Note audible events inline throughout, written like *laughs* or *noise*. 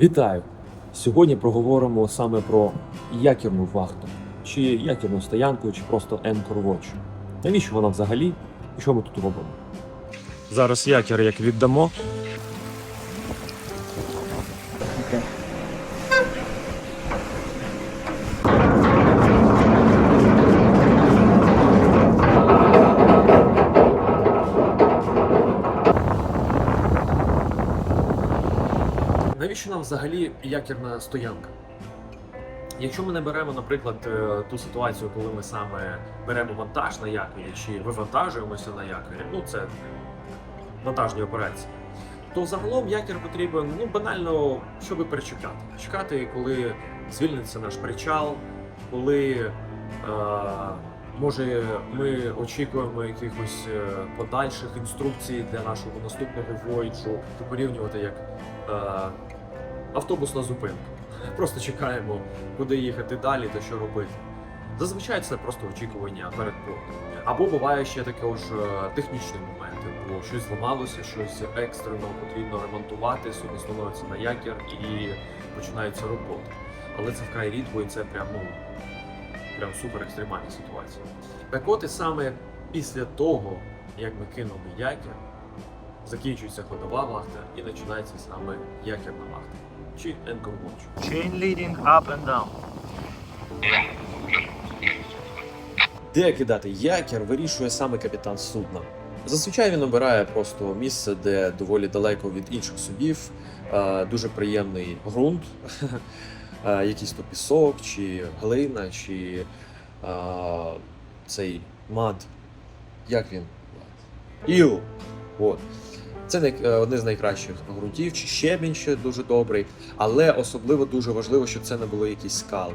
Вітаю! Сьогодні проговоримо саме про якірну вахту, чи якірну стоянку, чи просто Anchor Watch. Навіщо вона взагалі і що ми тут робимо? Зараз якір як віддамо. Навіщо нам взагалі якірна стоянка? Якщо ми не беремо, наприклад, е, ту ситуацію, коли ми саме беремо вантаж на якорі чи вивантажуємося на якорі, ну це вантажні операції, то загалом якір потрібен ну, банально, щоб перечекати. Чекати, коли звільниться наш причал, коли е, може ми очікуємо якихось е, подальших інструкцій для нашого наступного воїджу, порівнювати як е, автобусна зупинка. Просто чекаємо, куди їхати далі та що робити. Зазвичай це просто очікування перед портом. Або буває ще також е, технічні моменти, бо щось зламалося, щось екстрено потрібно ремонтувати, судно становиться на якір і починається робота. Але це вкрай рідко і це прям, ну, прям супер екстремальні ситуації. Так от і саме після того, як ми кинули якір, закінчується ходова вахта і починається саме якірна вахта. Чи Anchor Watch. Chain leading up and down. Де кидати якір, вирішує саме капітан судна. Зазвичай він обирає просто місце, де доволі далеко від інших судів, е, дуже приємний ґрунт, *laughs* е, якийсь то пісок, чи глина, чи е, цей мад. Як він? Іл. От. Це е, одне з найкращих ґрунтів, чи щебінь ще дуже добрий, але особливо дуже важливо, щоб це не були якісь скали.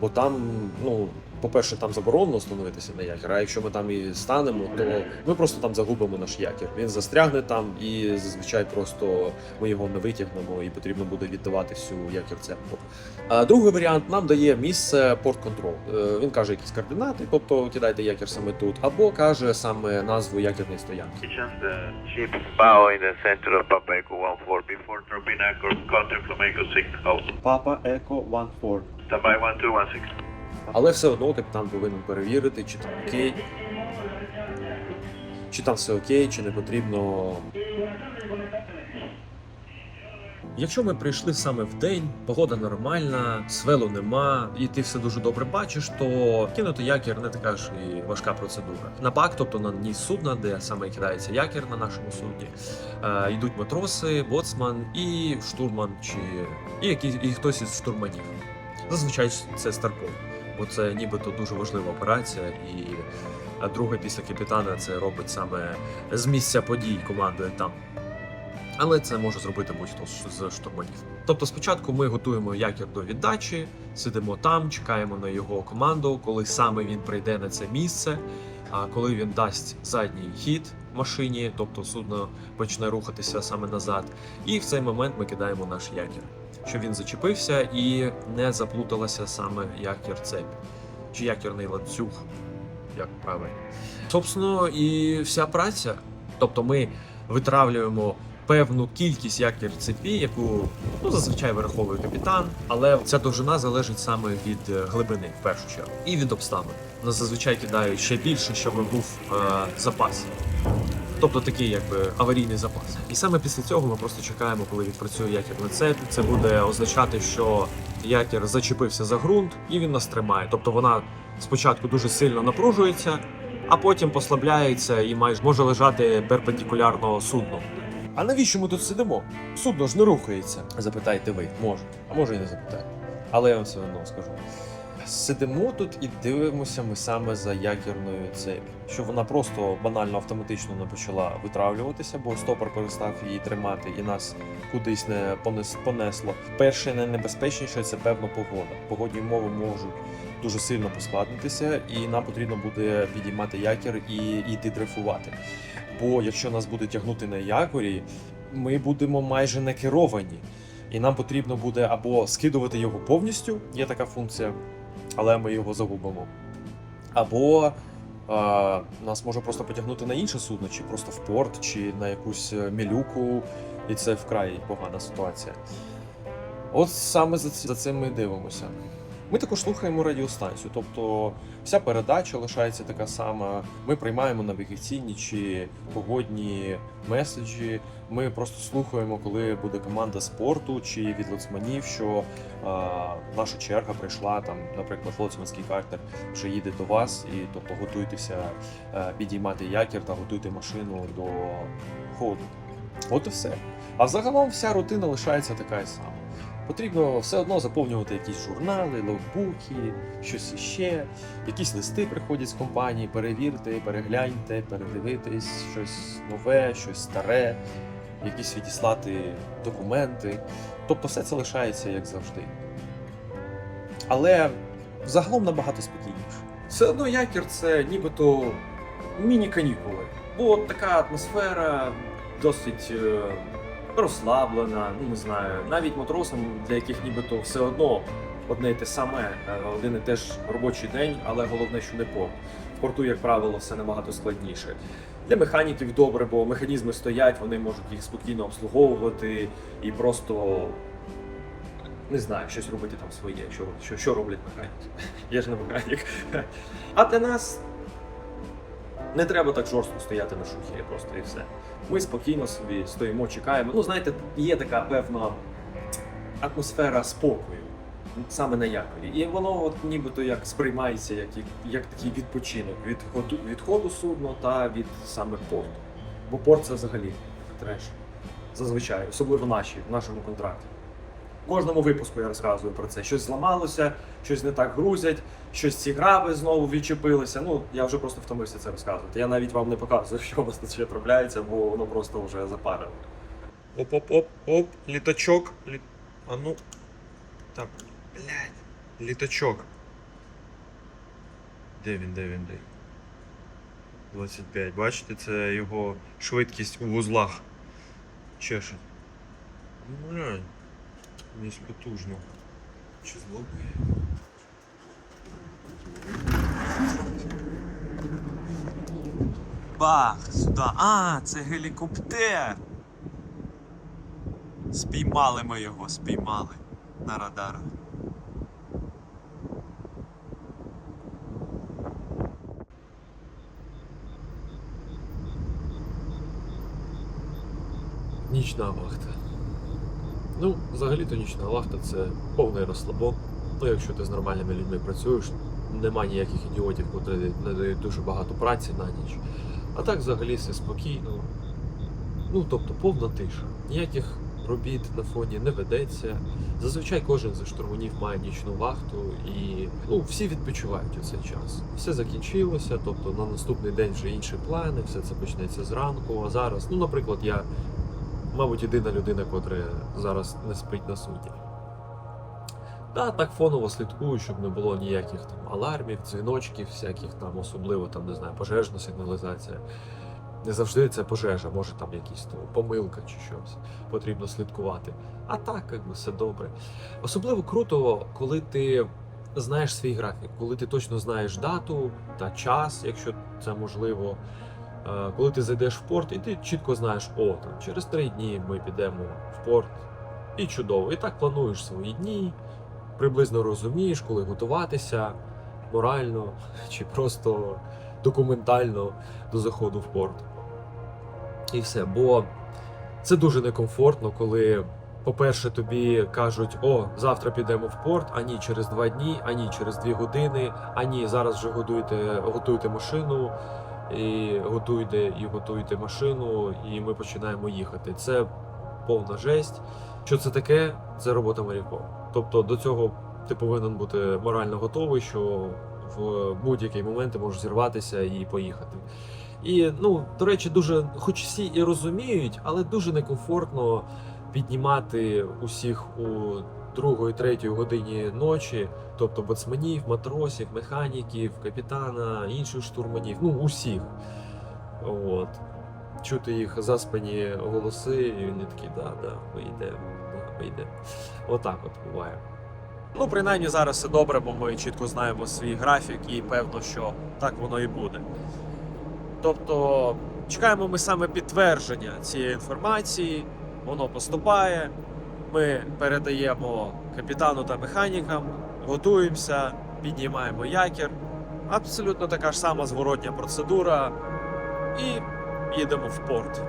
Бо там, ну, по-перше, там заборонено становитися на якір, а якщо ми там і станемо, то ми просто там загубимо наш якір. Він застрягне там, і зазвичай просто ми його не витягнемо, і потрібно буде віддавати всю якір цепку. А другий варіант нам дає місце порт контрол. Е, Він каже якісь координати, тобто кидайте якір саме тут, або каже саме назву якірної стоянки. Papa Echo 1-4 before dropping anchor, contact Flamengo 6 out. Папа Еко 1-4. Standby 1216. Але все одно капітан повинен перевірити, чи там окей. Чи там все окей, чи не потрібно. Якщо ми прийшли саме в день, погода нормальна, свелу нема, і ти все дуже добре бачиш, то кинути якір не така ж і важка процедура. На бак, тобто на ніс судна, де саме кидається якір на нашому судні, е, йдуть матроси, боцман і штурман, чи і, який, і хтось із штурманів. Зазвичай це старпом, бо це нібито дуже важлива операція, і а друге після капітана це робить саме з місця подій командує там. Але це може зробити будь-хто з штурманів. Тобто, спочатку ми готуємо якір до віддачі, сидимо там, чекаємо на його команду, коли саме він прийде на це місце. А коли він дасть задній хід машині, тобто судно почне рухатися саме назад, і в цей момент ми кидаємо наш якір, щоб він зачепився і не заплуталася саме якір цепь чи якірний ланцюг, як правильно. Собственно, і вся праця. Тобто ми витравлюємо певну кількість якір цепі, яку ну, зазвичай вираховує капітан, але ця довжина залежить саме від е, глибини в першу чергу і від обставин. Нас зазвичай кидають ще більше, щоб був е, запас. Тобто такий якби аварійний запас. І саме після цього ми просто чекаємо, коли відпрацює якір на цепі. Це буде означати, що якір зачепився за ґрунт і він нас тримає. Тобто вона спочатку дуже сильно напружується, а потім послабляється і майже може лежати перпендикулярно судну. А навіщо ми тут сидимо? Судно ж не рухається. Запитайте ви, може, а може і не запитаєте. Але я вам все одно скажу. Сидимо тут і дивимося ми саме за якірною цепі, що вона просто банально автоматично не почала витравлюватися, бо стопор перестав її тримати і нас кудись не понес, понесло. Перше найнебезпечніше це певно погода. Погодні умови можуть дуже сильно поскладнитися, і нам потрібно буде підіймати якір і йти дрейфувати. Бо якщо нас буде тягнути на якорі, ми будемо майже не керовані. І нам потрібно буде або скидувати його повністю, є така функція, але ми його загубимо. Або а, нас може просто потягнути на інше судно, чи просто в порт, чи на якусь е, мілюку, і це вкрай погана ситуація. От саме за, цим ми дивимося. Ми також слухаємо радіостанцію, тобто вся передача лишається така сама. Ми приймаємо навігаційні чи погодні меседжі. Ми просто слухаємо, коли буде команда спорту чи від лоцманів, що а, наша черга прийшла там, наприклад, лоцманський картер вже їде до вас, і тобто готуйтеся е, підіймати якір та готуйте машину до ходу. От і все. А взагалом вся рутина лишається така сама. Потрібно все одно заповнювати якісь журнали, логбуки, щось іще, якісь листи приходять з компанії, перевірте, перегляньте, передивитись щось нове, щось старе, якісь відіслати документи. Тобто все це лишається як завжди. Але загалом набагато спокійніше. Все одно якір це нібито міні-канікули. Бо така атмосфера досить е, розслаблена, ну не знаю, навіть матросам, для яких нібито все одно одне й те саме, е, один і теж робочий день, але головне, що не порт. В порту, як правило, все набагато складніше. Для механіків добре, бо механізми стоять, вони можуть їх спокійно обслуговувати і просто. Не знаю, щось робити там своє, що, що, що роблять механіки. *laughs* Я ж не механік. А для нас не треба так жорстко стояти на шухері, просто і все. Ми спокійно собі стоїмо, чекаємо. Ну, знаєте, є така певна атмосфера спокою, саме на якорі. І воно от нібито як сприймається як, як такий відпочинок від ходу, від ходу судна та від саме порту. Бо порт це взагалі треш. Зазвичай, особливо наші, в нашому контракті. В кожному випуску я розказую про це. Щось зламалося, щось не так грузять, щось ці граби знову відчепилися. Ну, я вже просто втомився це розказувати. Я навіть вам не показую, *laughs* що у вас тут ще трапляється, бо воно просто вже запарило. Оп-оп-оп-оп, літачок. Лі... А ну. Так. Блядь. Літачок. Де він, де він, де? 25. Бачите, це його швидкість у вузлах. Чеше. Ну, Місь потужно. Чи злобує? Бах! Сюди. А, це гелікоптер. Спіймали ми його, спіймали на радарах. Нічна вахта. Ну, взагалі-то нічна вахта це повний розслабон. Ну, якщо ти з нормальними людьми працюєш, нема ніяких ідіотів, котрі не дають дуже багато праці на ніч. А так взагалі все спокійно. Ну, тобто повна тиша. Ніяких робіт на фоні не ведеться. Зазвичай кожен зі штурманів має нічну вахту і ну, всі відпочивають у цей час. Все закінчилося, тобто на наступний день вже інші плани, все це почнеться зранку. А зараз, ну, наприклад, я мабуть, єдина людина, котра зараз не спить на судні. Та так фоново слідкую, щоб не було ніяких там алармів, дзвіночків, всяких там, особливо там, не знаю, пожежна сигналізація. Не завжди це пожежа, може там якісь то помилка чи щось. Потрібно слідкувати. А так, якби все добре. Особливо круто, коли ти знаєш свій графік, коли ти точно знаєш дату та час, якщо це можливо. Е, коли ти зайдеш в порт, і ти чітко знаєш, о, там через три дні ми підемо в порт, і чудово. І так плануєш свої дні, приблизно розумієш, коли готуватися морально *laughs* чи просто документально до заходу в порт. І все. Бо це дуже некомфортно, коли. По-перше, тобі кажуть, о, завтра підемо в порт, а ні, через два дні, а ні, через дві години, а ні, зараз вже готуйте, готуйте машину, і готуйте і готуйте машину, і ми починаємо їхати. Це повна жесть. Що це таке? Це робота моряком. Тобто до цього ти повинен бути морально готовий, що в будь-який момент ти можеш зірватися і поїхати. І ну, до речі, дуже, хоч всі і розуміють, але дуже некомфортно піднімати усіх у другої, третьої годині ночі, тобто боцманів, матросів, механіків, капітана, інших штурманів, ну усіх. От. Чути їх заспані голоси, і вони такі, да, да, ми йдемо, да, ми йдемо. Отак от буває. Ну, принаймні зараз все добре, бо ми чітко знаємо свій графік і певно, що так воно і буде. Тобто, чекаємо ми саме підтвердження цієї інформації, воно поступає. Ми передаємо капітану та механікам, готуємося, піднімаємо якір. Абсолютно така ж сама зворотня процедура. І їдемо в порт.